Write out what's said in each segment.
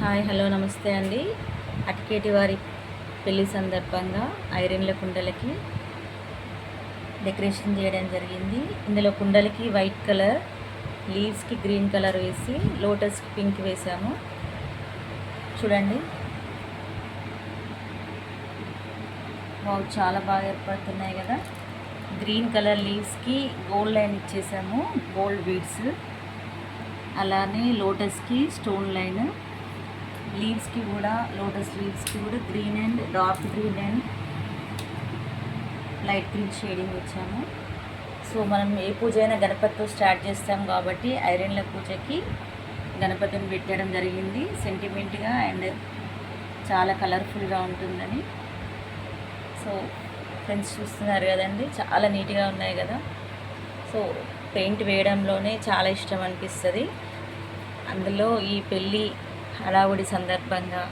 Hi hello నమస్తే అండి. అటికేటి వారి పెళ్ళి సందర్భంగా ఐరన్ల కుండలకి డెకరేషన్ చేయడం జరిగింది. ఇందులో కుండలకి వైట్ కలర్ లీవ్స్కి గ్రీన్ కలర్ వేసి లోటస్కి పింక్ వేసాము. చూడండి. వావ్ చాలా బాగా ఏర్పడుతున్నాయి కదా. గ్రీన్ కలర్ లీవ్స్కి గోల్డ్ లైన్ ఇచ్చేసాము గోల్డ్ బీడ్స్. అలానే లోటస్కి స్టోన్ లైన్. లీవ్స్కి కూడా లోటస్ లీవ్స్కి కూడా green and dark green and light green shading వచ్చాము సో మనం ఏ పూజ అయినా గణపతితో స్టార్ట్ చేస్తాం కాబట్టి ఐరన్ల పూజకి గణపతిని పెట్టడం జరిగింది. సెంటిమెంట్గా అండ్ చాలా కలర్ఫుల్గా ఉంటుందని. సో ఫ్రెండ్స్ చూస్తున్నారు కదండి చాలా నీట్గా ఉన్నాయి కదా. సో పెయింట్ వేయడంలోనే చాలా ఇష్టం అనిపిస్తుంది. అందులో ఈ పెళ్ళి హడావుడి సందర్భంగా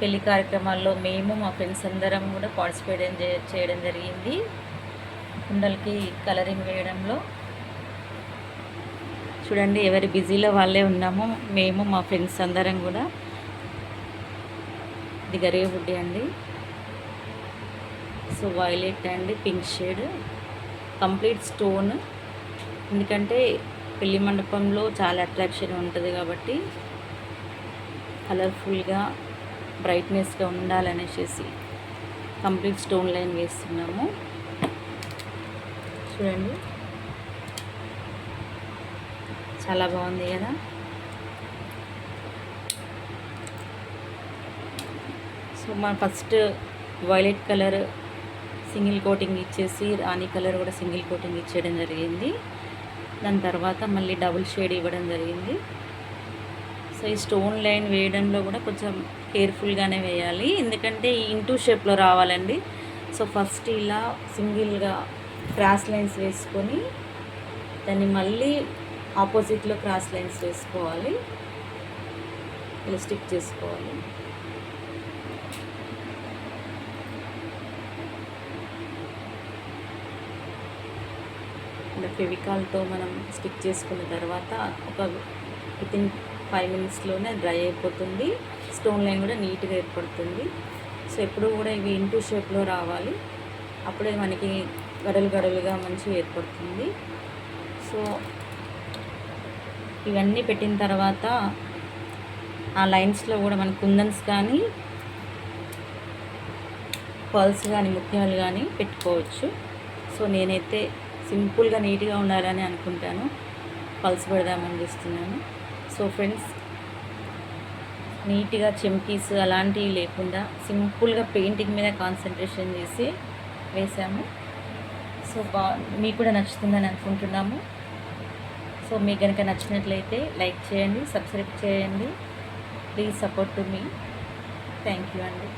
పెళ్ళి కార్యక్రమాల్లో మేము మా ఫ్రెండ్స్ అందరం కూడా పార్టిసిపేట్ చేయడం జరిగింది. కుండలకి కలరింగ్ వేయడంలో. చూడండి ఎవరి బిజీలో వాళ్ళే ఉన్నాము. మేము మా ఫ్రెండ్స్ అందరం కూడా. ఇది గరేవుడ్డి అండి. సో వైలెట్ అండి పింక్ షేడ్. Complete stone. ఎందుకంటే పెళ్ళి మండపంలో చాలా అట్రాక్షన్ ఉంటుంది కాబట్టి కలర్ఫుల్గా బ్రైట్నెస్గా ఉండాలనేసి కంప్లీట్ స్టోన్ లైన్ వేస్తున్నాము. చూడండి. చాలా బాగుంది కదా? సో మన first violet colour single coating ఇచ్చేసి రాణి కలర్ కూడా సింగిల్ కోటింగ్ ఇచ్చేయడం జరిగింది. దాని తర్వాత మళ్ళీ డబుల్ షేడ్ ఇవ్వడం జరిగింది. సో ఈ స్టోన్ లైన్ వేయడంలో కూడా కొంచెం కేర్ఫుల్గానే వేయాలి. ఎందుకంటే ఈ ఇంటూ షేప్లో రావాలండి. సో ఫస్ట్ ఇలా సింగిల్గా క్రాస్ లైన్స్ వేసుకొని దాన్ని మళ్ళీ ఆపోజిట్లో క్రాస్ లైన్స్ వేసుకోవాలి. ఇలా స్టిక్ చేసుకోవాలి. ఇలా ఫెవికాల్తో మనం స్టిక్ చేసుకున్న తర్వాత ఒక విత్ ఇన్ ఫైవ్ మినిట్స్లోనే డ్రై అయిపోతుంది. స్టోన్ లైన్ కూడా నీట్గా ఏర్పడుతుంది. సో ఎప్పుడు కూడా ఇవి ఇంటూ షేప్లో రావాలి. అప్పుడే మనకి గడలు గడలుగా మంచిగా ఏర్పడుతుంది. సో ఇవన్నీ పెట్టిన తర్వాత ఆ లైన్స్లో కూడా మన కుందన్స్ కానీ పర్ల్స్ కానీ ముత్యాలు కానీ పెట్టుకోవచ్చు. సో నేనైతే సింపుల్గా నీట్గా ఉండాలని అనుకుంటాను. పల్స్ పెడదామని చూస్తున్నాను. సో ఫ్రెండ్స్ నీట్గా చెమ్కీస్ అలాంటివి లేకుండా సింపుల్గా పెయింటింగ్ మీద కాన్సన్ట్రేషన్ చేసి వేసాము. సో బా మీకు కూడా నచ్చుతుందని అనుకుంటున్నాము. సో మీకు కనుక నచ్చినట్లయితే లైక్ చేయండి సబ్స్క్రైబ్ చేయండి. Please support to me. Thank you అండి.